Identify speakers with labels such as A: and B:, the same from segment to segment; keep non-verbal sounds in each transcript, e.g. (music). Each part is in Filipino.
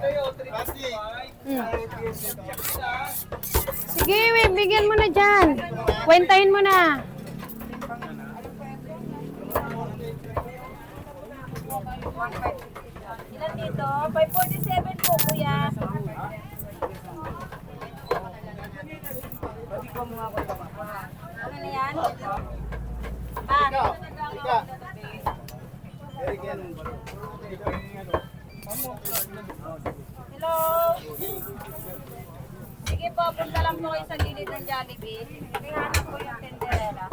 A: Hmm. Sige, we, bigyan mo na dyan. Kwentahin mo na.
B: Ilan dito? 547 po, kuya. Ano na yan? Ah, hello? Sige po, punta lang po kayo sa gilid ng Jollibee. Ihanap ko yung tenderera.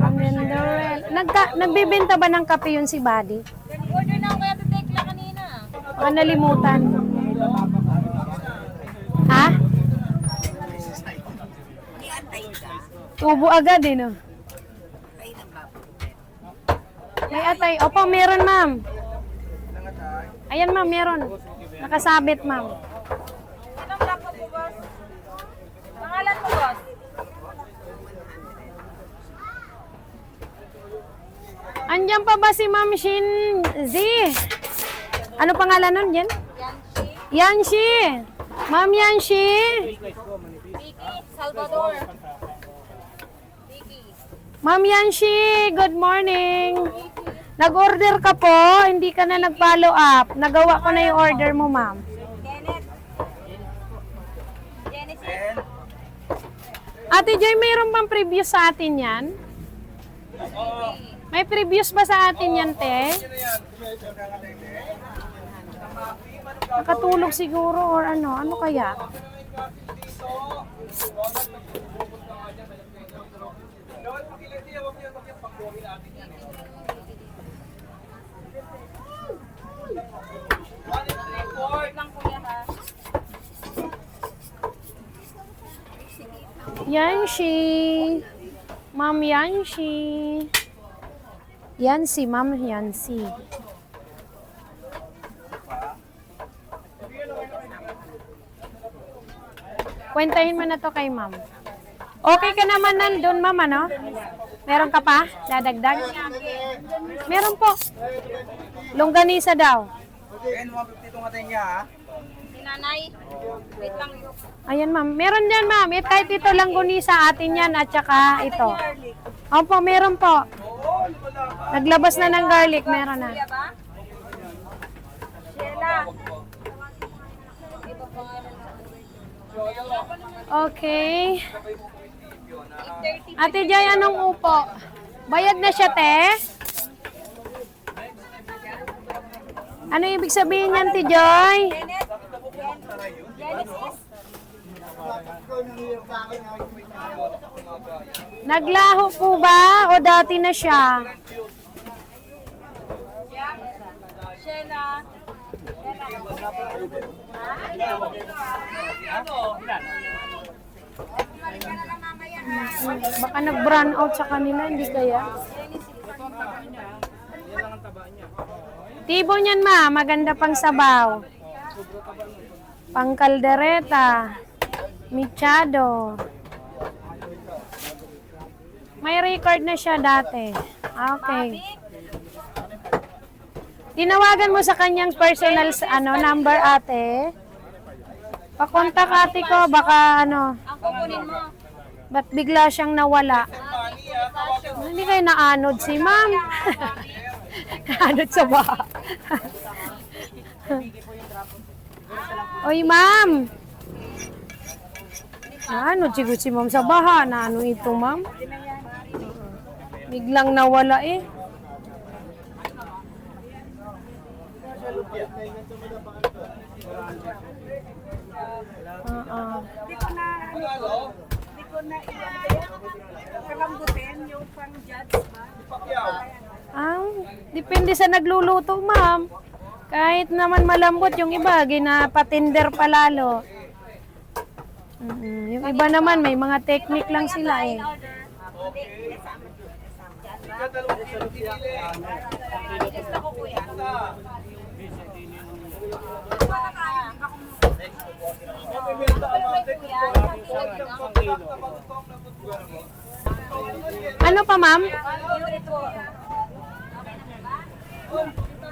A: Cinderella. Nagka, nagbibenta ba ng kape yun si Buddy?
B: Order na ako kaya titekla kanina.
A: Baka nalimutan. Ha? Tubo agad eh, no? May atay. Opo, meron, ma'am. Ayan, ma'am, meron. Nakasabit, ma'am.
B: Anong black po, boss? Pangalan mo, boss?
A: Andiyan pa ba si Ma'am Shin Z? Ano pangalan nun?
B: Yancy.
A: Yanshi. Ma'am Yanshi.
B: Vicky. Salvador.
A: Ma'am Yanshi, good morning. Nag-order ka po, hindi ka na nag-follow up. Nagawa ko na yung order mo, ma'am. Ate Joy, mayroon bang preview sa atin yan? May previews ba sa atin yan, te? Nakatulog siguro or ano? Ano kaya?
B: Wait
A: Yanshi. Ma'am Yanshi. Yancy, Ma'am Yancy. Kwentahin mo na to kay ma'am. Okay ka naman nandun, ma'am, ano? Meron ka pa? Dadagdag? Meron po. Longganisa daw.
B: Si nanay. Wait lang.
A: Ayan, ma'am. Meron yan, ma'am. Eh, kahit ito lang gunisa atin yan at saka ito. Opo, meron po. Naglabas na ng garlic. Meron na.
B: Sheila.
A: Okay.
B: 8.30.
A: Ate Jay, anong upo? Bayad na siya, te? Ano ibig sabihin niyan, Ti Joy? Naglaho po ba o dati na siya? Baka nag-brown out sa kanila, hindi kaya? Tibo niyan ma, maganda pang sabaw. Pang kaldereta. Michado. May record na siya dati. Okay. Tinawagan mo sa kanyang personal ano number ate. Pakontak ate ko baka ano,
B: Ang mo.
A: ba't bigla siyang nawala. Hindi kayo naanod si ma'am. (laughs) naanod sa baha. (laughs) Oy ma'am. Naanod siguro si ma'am sa baha. Naano ito ma'am? Biglang nawala eh.
C: Hindi ko na, ano, hindi ko na kalambutin yung pang judge ba?
A: Ah, depende sa nagluluto, ma'am. Kahit naman malambot yung iba, ginapatinder pa lalo. Mm, yung iba naman, may mga technique lang sila eh. Ano pa, ma'am?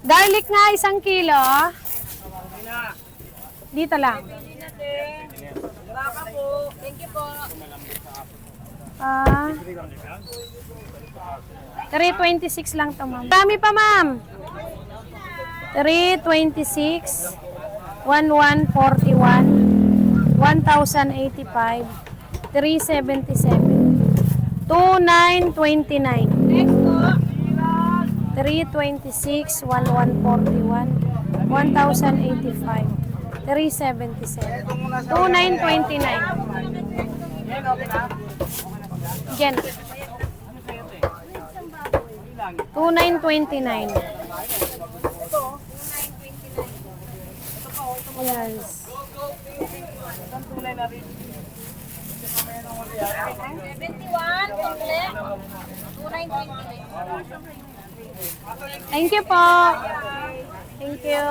A: Garlic nga isang kilo. Dito lang.
B: Thank you po.
A: Ah. 326 lang to, ma'am. Dami pa, ma'am. 326 1141 1085 377 2929
B: Next po.
A: 326 1141 1085 377 2929 Jen 2929 Yes.
B: 71. Komple. 2929.
A: Thank you po. Thank you.